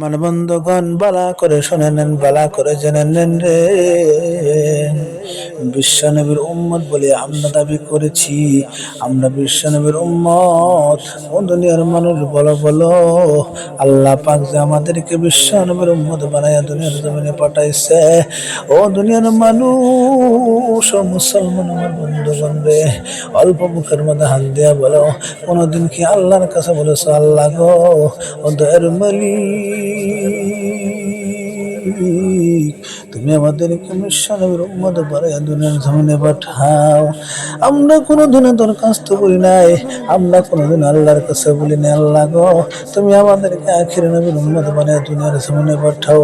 মান বন্ধগণ বালা করে শুনে নেন, বালা করে জেনে নেন রে। বিশ্বনবীর উম্মত বলে আমরা দাবি করেছি। আমরা বিশ্বনবীর উম্মত, ও দুনিয়ার মানুষ, বলো বলো। আল্লাহ পাক যে আমাদেরকে বিশ্বনবীর উম্মত বানাইয়া দুনিয়ার জমিনে পাঠাইছে। ও দুনিয়ার মানুষ, ও মুসলমান আমার বন্ধুগণ রে, অল্প মুখের মধ্যে হাত দিয়া বলো, কোনোদিন কি আল্লাহর কাছে বলেছ, আল্লাহ গো, ও দয়ের মালিক। weak তুমি আমাদেরকে মিশনের উম্মত বাড়াইয়া দুনিয়ার জমিনে পাঠাও। আমরা কোনো দিনে দরখাস্ত করি নাই। আমরা কোনোদিন আল্লাহর কাছে বলি নাই, আল্লাহ গো, তুমি আমাদেরকে আখির নবীর উম্মত বানাইয়া দুনিয়ার জমিনে পাঠাও।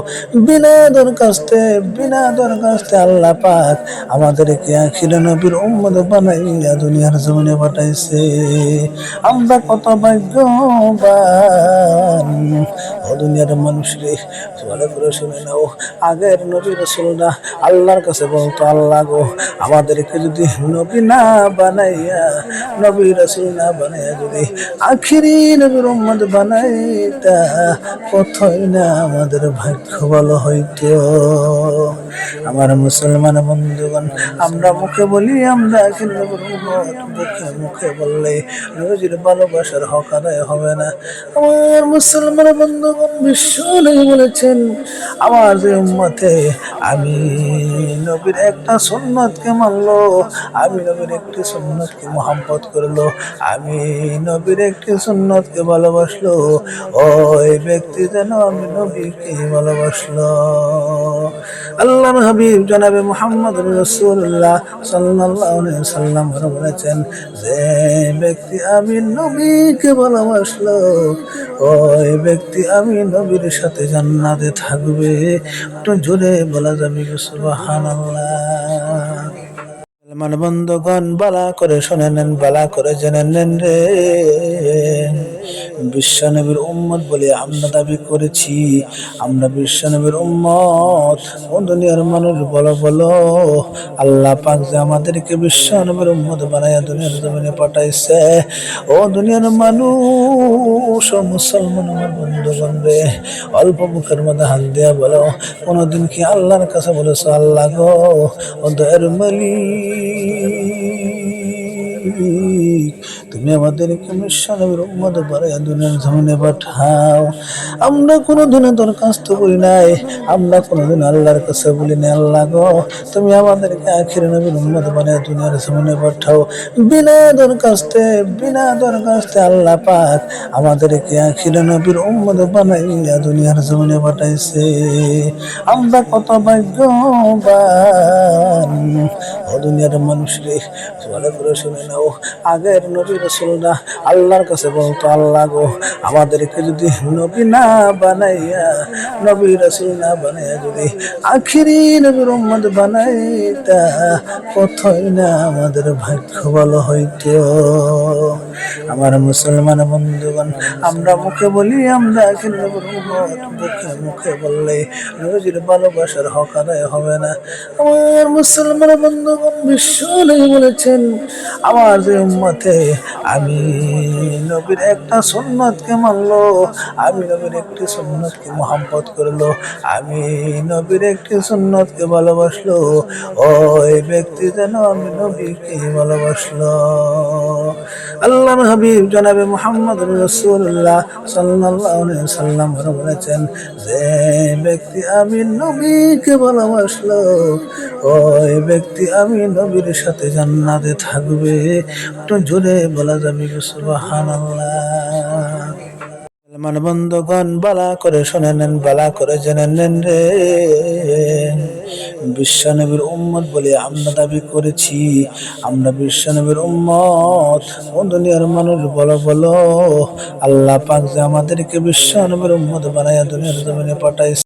বিনা দরখাস্তে বিনা দরখাস্তে আল্লাহ পাক আমাদেরকে আখির নবীর উম্মত বানাইয়া দুনিয়ার জমিনে পাঠাইছে। আমরা কত ভাগ্যবান। দুনিয়ার মানুষ রে ভালো করে শুনে নাও। আগের নবী রসুলরা আল্লাহর কাছে বলতো আল্লাহ গো, আমাদেরকে যদি নবী না বানাইয়া, নবী রসুল না বানাইয়া যদি আখিরি নবীর উম্মত বানাইতা, কতই না আমাদের ভাগ্য ভালো হইতো। আমার মুসলমান বন্ধুগণ, আমরা মুখে বলি, আমরা আখির নবীর উম্মত, মুখে মুখে বললে নবীজির ভালোবাসার হক আদায় হবে না। আমার মুসলমান বন্ধুগণ, বিশ্ব বলেছেন, আমার যে উম্মতে আমি নবীর একটা সুন্নতকে মানলো, আমি নবীর একটি সুন্নতকে মোহাম্মত করল, আমি নবীর একটি সুন্নতকে ভালোবাসলো, ওই ব্যক্তি যেন আমি নবীকে ভালোবাসলো। আল্লাহ হাবিব জনাবে মোহাম্মদ রসুল্লাহ সাল্লাহ সাল্লাম বলেছেন, যে ব্যক্তি আমি নবীকে ভালোবাসলো, ওই ব্যক্তি আমি নবীর সাথে জান্নাতে থাকবে। একটু জোরে বলা যাবে সুবাহান মান বন্ধগণ, বালা করে শুনে নেন, বালা করে জেনে নেন রে। বিশ্বনবীর উম্মত বলে আমরা দাবি করেছি। আমরা বিশ্বনবীর উম্মত। ও দুনিয়ার মানুষ, বলো বলো। আল্লাহ পাক যে আমাদেরকে বিশ্বনবীর উম্মত বানাইয়া দুনিয়ার জমিনে পাঠাইছে। ও দুনিয়ার মানুষ, ও মুসলমান আমার বন্ধুগণ রে। অল্প মুখের মধ্যে হাত দিয়া বলো, কোনোদিন কি আল্লাহর কাছে বলেছ, আল্লাহ গো, ও দয়ের মালিক। العظيم তুমি আমাদেরকে মিশনের উম্মত বাড়াইয়া দুনিয়ার জমিনে পাঠাও। আমরা কোনো দিনে দরখাস্ত করি নাই। আমরা কোনোদিন আল্লাহর কাছে বলি নাই, আল্লাহ গো, তুমি আমাদেরকে আখির নবীর উম্মত বানাইয়া দুনিয়ার জমিনে পাঠাও। বিনা দরখাস্তে বিনা দরখাস্তে আল্লাহ পাক আমাদেরকে আখির নবীর উম্মত বানাইয়া দুনিয়ার জমিনে পাঠাইছে। আমরা কত ভাগ্যবান। ও দুনিয়ার মানুষ রে ভালো শুনে নাও। আগের নবী রসুলরা আল্লাহর কাছে বলতো, আল্লাহ গো, আমাদেরকে যদি নবী না বানাইয়া, নবী রসুল না বানাইয়া যদি আখিরি নবীর উম্মদ বানাইতা, কতই না আমাদের ভাগ্য ভালো হইতো। আমার মুসলমান বন্ধুগণ, আমরা মুখে বলি, আমরা মুখে মুখে বললে নবীজির ভালোবাসার হক আদায় হবে না। আমার মুসলমান বন্ধুগণ বিশ্ব বলেছেন, আমার যে উম্মতে আমি নবীর একটা সুন্নতকে মানলো, আমি নবীর একটি সুন্নতকে মোহাম্মত করল, আমি নবীর একটি সুন্নতকে ভালোবাসলো, ওই ব্যক্তি যেন আমি নবীকে ভালোবাসলো। আল্লাহ হাবিব জনাবে মোহাম্মদ রসুল্লাহ সাল্লাহ সাল্লাম বলেছেন, যে ব্যক্তি আমি নবীকে ভালোবাসলো, ওই ব্যক্তি আমি নবীর সাথে জান্নাতে থাকবে। একটু জোরে বলা যাবে সুবাহান মান বন্ধুগণ, বালা করে শুনে নেন, বালা করে জেনে নেন রে। বিশ্বনবীর উম্মত বলে আমরা দাবি করেছি। আমরা বিশ্বনবীর উম্মত। ও দুনিয়ার মানুষ, বলো বলো। আল্লাহ পাক যে আমাদেরকে বিশ্বনবীর উম্মত বানাইয়া দুনিয়ার জমিনে পাঠাইছে।